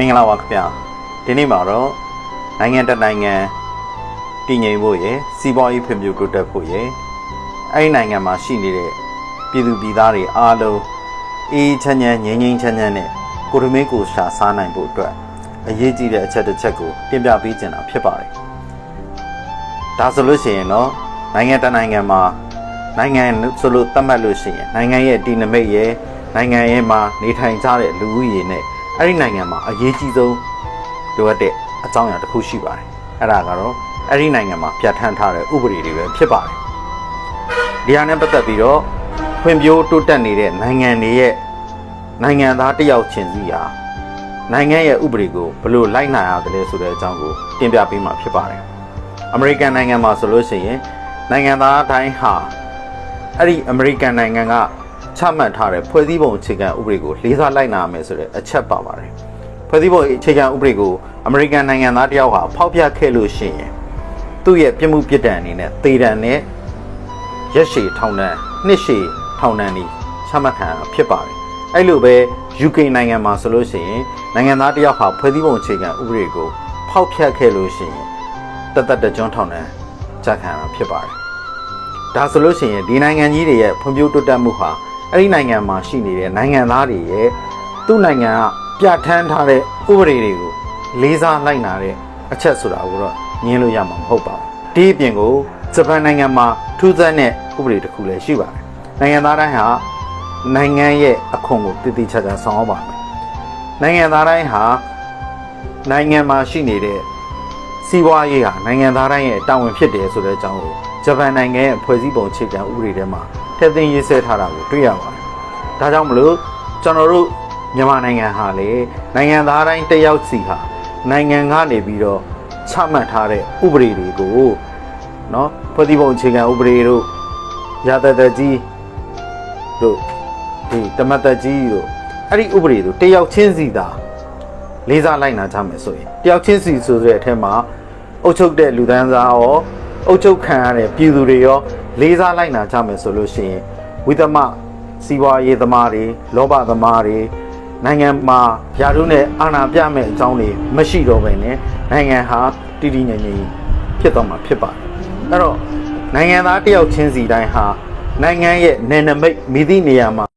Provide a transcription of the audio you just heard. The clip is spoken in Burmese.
မင်္ဂလာပါခင်ဗျာဒီနေ့မှာတော့နိုင်ငံတစ်နိုင်ငံတည်ငြိမ်ဖို့ရယ်စီးပွားရေးဖွံ့ဖြိုးတိုးတက်ဖို့ရယ်အဲ့ဒီနိုင်ငံမှာရှိနေတဲ့ပြည်သူပြည်သားတွေအားလုံးအေးချမ်းချမ်းငြိမ်းငြိမ်းချမ်းချမ်းနဲ့ကိုရမင်းကိုရှာစားနိုင်ဖို့အတွက်အရေးကြီးတဲ့အချက်တစ်ချက်ကိုတင်ပြပေးချင်တာဖြစ်ပါတယ်ဒါဆိုလို့ရှိရင်တော့နိုင်ငံတစ်နိုင်ငံမှာနိုင်ငံဆိုလို့သတ်မှတ်လို့ရှိရင်နိုင်ငံရဲ့တည်နမိတ်ရဲ့နိုင်ငံရဲ့မှာနေထိုင်ကြတဲ့လူဦးရေနဲ့ အဲ့ဒီနိုင်ငံမှာအရေးကြီးဆုံးလိုအပ်တဲ့အကြောင်းအရာတစ်ခုရှိပါတယ်အဲ့ဒါကတော့အဲ့ဒီနိုင်ငံမှာပြဋ္ဌာန်းထားတဲ့ဥပဒေတွေပဲဖြစ်ပါတယ်ဒီဟာနဲ့ပတ်သက်ပြီးတော့ဖွံ့ဖြိုးတိုးတက်နေတဲ့နိုင်ငံတွေရဲ့နိုင်ငံသားတစ်ယောက်ချင်းစီဟာနိုင်ငံရဲ့ဥပဒေကိုဘယ်လိုလိုက်နိုင်ရသလဲဆိုတဲ့အကြောင်းကိုတင်ပြပေးမှာဖြစ်ပါတယ်အမေရိကန်နိုင်ငံမှာဆိုလို့ရှိရင်နိုင်ငံသားတိုင်းဟာအဲ့ဒီအမေရိကန်နိုင်ငံက ချမှတ်ထားတဲ့ဖွဲ့စည်းပုံအခြေခံဥပဒေကိုလေးစားလိုက်နာရမယ်ဆိုတဲ့အချက်ပါပါတယ်ဖွဲ့စည်းပုံအခြေခံဥပဒေကိုအမေရိကန်နိုင်ငံသားတစ်ယောက်ဟာဖောက်ပြခဲ့လို့ရှိရင်သူ့ရဲ့ပြစ်မှုပြစ်ဒဏ်အနေနဲ့သေဒဏ်နဲ့ရက်ရှည်ထောင်ဒဏ်နှစ်ရှည်ထောင်ဒဏ်တွေချမှတ်ခံရတာဖြစ်ပါတယ်အဲ့လိုပဲ UK နိုင်ငံမှာဆိုလို့ရှိရင်နိုင်ငံသားတစ်ယောက်ဟာဖွဲ့စည်းပုံအခြေခံဥပဒေကိုဖောက်ဖျက်ခဲ့လို့ရှိရင်တသက်တကြွထောင်ဒဏ်ကြခံရတာဖြစ်ပါတယ်ဒါဆိုလို့ရှိရင်ဒီနိုင်ငံကြီးတွေရဲ့ဖွံ့ဖြိုးတိုးတက်မှုဟာ အဲ့ဒီနိုင်ငံမှာရှိနေတဲ့နိုင်ငံသားတွေရဲ့သူ့နိုင်ငံကပြဋ္ဌာန်းထားတဲ့ဥပဒေတွေကိုလေးစားလိုက်နာတဲ့အချက်ဆိုတာကိုတော့ညင်းလို့ရမှာမဟုတ်ပါဘူးဒီအပြင်ကိုဂျပန်နိုင်ငံမှာထူးဆန်းတဲ့ဥပဒေတစ်ခုလည်းရှိပါတယ်နိုင်ငံသားတိုင်းဟာနိုင်ငံရဲ့အခွန်ကိုတည်တည်ချာချာဆောင်အောင်ပါမယ်နိုင်ငံသားတိုင်းဟာနိုင်ငံမှာရှိနေတဲ့ စီးပွားရေးဟာနိုင်ငံသားတိုင်းရဲ့တာဝန်ဖြစ်တယ်ဆိုတဲ့အကြောင်းကိုဂျပန်နိုင်ငံရဲ့ဖွဲ့စည်းပုံအခြေခံဥပဒေထဲမှာထည့်သွင်းရေးဆွဲထားတာကိုတွေ့ရပါတယ်။ဒါကြောင့်မလို့ကျွန်တော်တို့မြန်မာနိုင်ငံဟာလေနိုင်ငံသားတိုင်းတစ်ယောက်စီဟာနိုင်ငံကနေပြီးတော့ချမှတ်ထားတဲ့ဥပဒေတွေကိုနော်ဖွဲ့စည်းပုံအခြေခံဥပဒေတို့ရာသတကြီးတို့ဒီတမတ်တကြီးတို့အဲ့ဒီဥပဒေတို့တစ်ယောက်ချင်းစီသာလေးစားလိုက်နာကြမယ်ဆိုရင်တယောက်ချင်းစီဆိုတဲ့အထက်မှာ အုပ်ချုပ်တဲ့လူဒန်းစားရောအုပ်ချုပ်ခံရတဲ့ပြည်သူတွေရောလေးစားလိုက်နာကြမယ်ဆိုလို့ရှိရင်ဝိသမစီးပွားရေးသမားတွေလောဘသမားတွေနိုင်ငံမှာယာရုနဲ့အာဏာပြမဲ့အကြောင်းတွေမရှိတော့ဘဲနဲ့နိုင်ငံဟာတည်တည်ငြိမ်ငြိမ်ဖြစ်သွားမှာဖြစ်ပါတယ်အဲ့တော့နိုင်ငံသားတယောက်ချင်းစီတိုင်းဟာနိုင်ငံရဲ့နယ်နိမိတ်မိသည့်နေရာမှာ